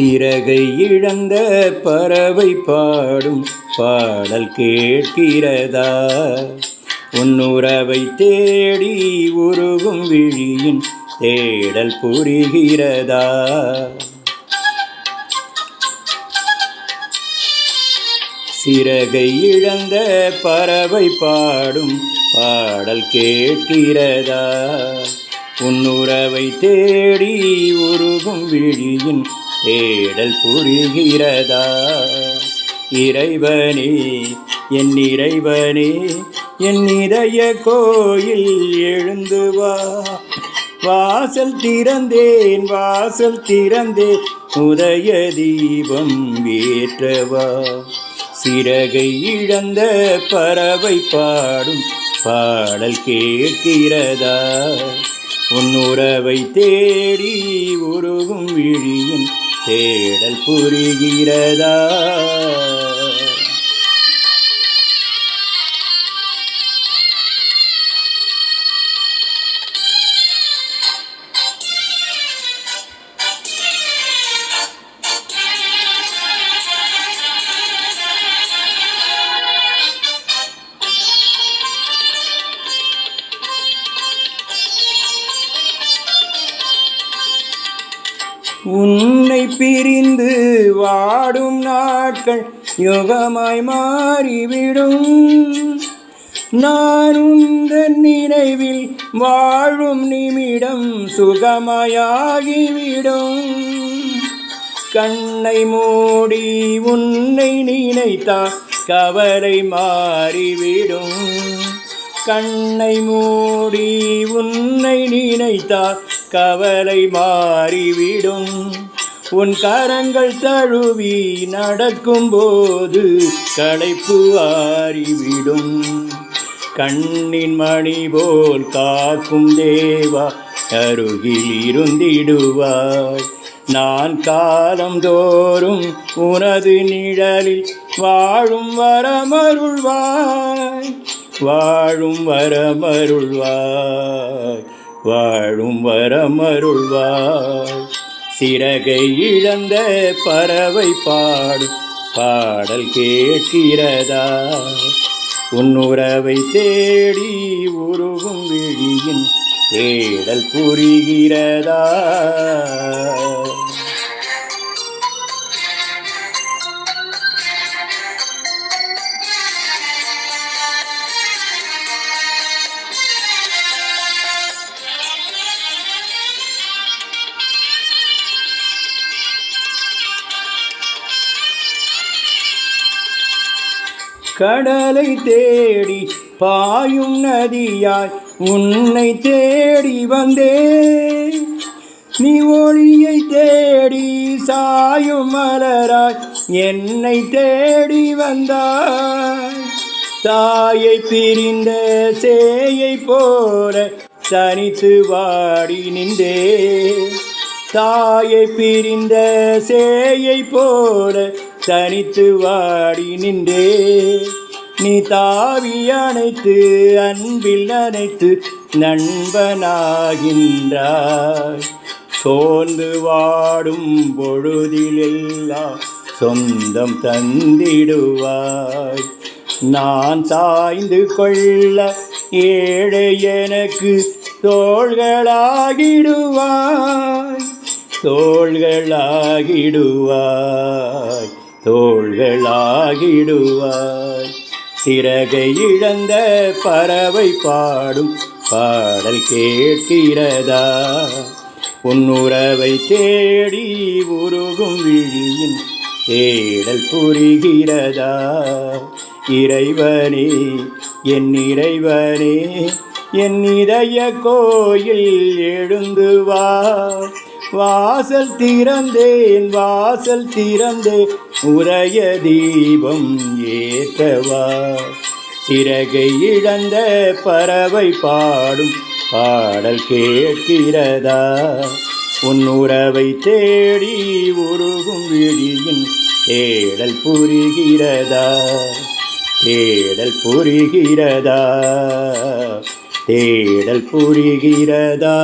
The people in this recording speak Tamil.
சிறகை இழந்த பறவை பாடும் பாடல் கேட்கிறதா? உன்னுறவை தேடி உருகும் விழியின் தேடல் புரிகிறதா? சிறகை இழந்த பறவை பாடும் பாடல் கேட்கிறதா? உன்னுறவை தேடி உருகும் விழியின் தேடல் புரிகிறதா? இறைவனே என் இறைவனே என் இதய கோயில் எழுந்து வா. வாசல் திறந்தேன் வாசல் திறந்தே உதய தீபம் ஏற்றவா சிறகை இழந்த பறவை பாடும் பாடல் கேட்கிறதா? உன்னுறவை தேடி உருகும் விழியின் தேடல் புரிகிறதா? உன் பிரிந்து வாடும் நாட்கள் யோகமாய் மாறிவிடும். நான் உந்தன் நினைவில் வாழும் நிமிடம் சுகமாயாகிவிடும். கண்ணை மூடி உன்னை நினைத்தா கவலை மாறிவிடும். கண்ணை மூடி உன்னை நினைத்தால் கவலை மாறிவிடும். உன் கரங்கள் தழுவி நடக்கும்போது களைப்பு ஆறிவிடும். கண்ணின் மணி போல் காக்கும் தேவா அருகில் இருந்திடுவாய். நான் காலந்தோறும் உனது நிழலில் வாழும் வரமருள்வாய். வாழும் வரமருள்வாய் வாழும் வரமருள்வாய். சிறகை இழந்த பறவை பாடும் பாடல் கேட்கிறதா? உன்னுறவை தேடி உருகும் விழியின் தேடல் புரிகிறதா? கடலை தேடி பாயும் நதியாய் உன்னை தேடி வந்தேன். நீ ஒளியை தேடி சாயும் மலராய் என்னை தேடி வந்தாய். தாயை பிரிந்த சேயை போல தனித்து வாடி நின்றே தாயை பிரிந்த சேயை போல தனித்து வாடி நின்றே. நீ தாவி அணைத்து அன்பில் அணைத்து நண்பனாகின்றாய். சோர்ந்து வாடும் பொழுதிலெல்லாம் சொந்தம் தந்திடுவாய். நான் சாய்ந்து கொள்ள ஏழை எனக்கு தோள்களாகிடுவாய். தோள்களாகிடுவாய். தோள்களாகிடுவாய். சிறகை இழந்த பறவை பாடும் பாடல் கேட்கிறதா? உன்னுறவை தேடி உருகும் விழியின் தேடல் புரிகிறதா? இறைவனே என் இறைவனே என் இதய கோயில் எழுந்து வா. வாசல் திறந்தேன் வாசல் திறந்தேன் உரைய தீபம் ஏற்றவா? சிறகை இழந்த பறவை பாடும் பாடல் கேட்கிறதா? உன் உறவை தேடி உருகும் விழியின் தேடல் புரிகிறதா? தேடல் புரிகிறதா? தேடல் புரிகிறதா?